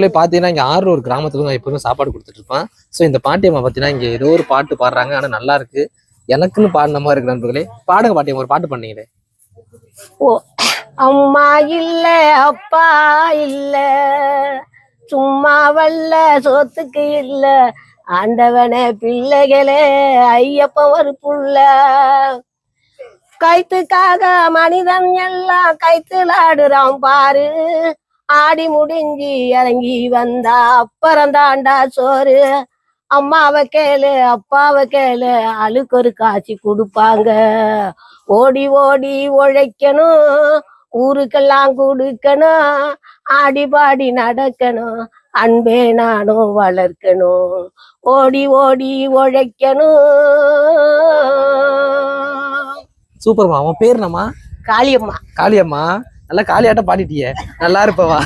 மக்களே பார்த்தீங்கன்னா இங்கே ஆறு ஒரு கிராமத்துல நான் எப்பவுமே சாப்பாடு கொடுத்துட்டு இருப்பேன் ஸோ இந்த பாட்டியம்மா பார்த்தீங்கன்னா இங்கே ஏதோ ஒரு பாட்டு பாடுறாங்க. ஆனால் நல்லா இருக்கு. எனக்குன்னு பாடின மாதிரி இருக்கு நண்பர்களே. பாடுங்க பாட்டியம்மா ஒரு பாட்டு பண்ணீங்களே ஓ அம்மா இல்ல அப்பா இல்ல. சும்மா வல்ல சொத்துக்கு இல்ல. ஆண்டவனே பிள்ளைகளே ஐயப்ப ஒரு புள்ள. கைத்துக்காக மனிதன் எல்லாம் கைத்துலாடுறான் பாரு. ஆடி முடிஞ்சு இறங்கி வந்தா அப்புறம் தாண்டா சோறு. அம்மாவை கேளு அப்பாவை கேளு அழுக்கு ஒரு காட்சி கொடுப்பாங்க. ஓடி ஓடி உழைக்கணும் ஊருக்கெல்லாம் கொடுக்கணும் ஆடி பாடி நடக்கணும் அன்பே நானும் வளர்க்கணும். ஓடி ஓடி உழைக்கணும். சூப்பர்மா அவன் பேர் என்னம்மா? காளியம்மா. காளியம்மா. நல்லா காளியாட்டம் பாடிட்டியே. நல்லா இருப்பவா?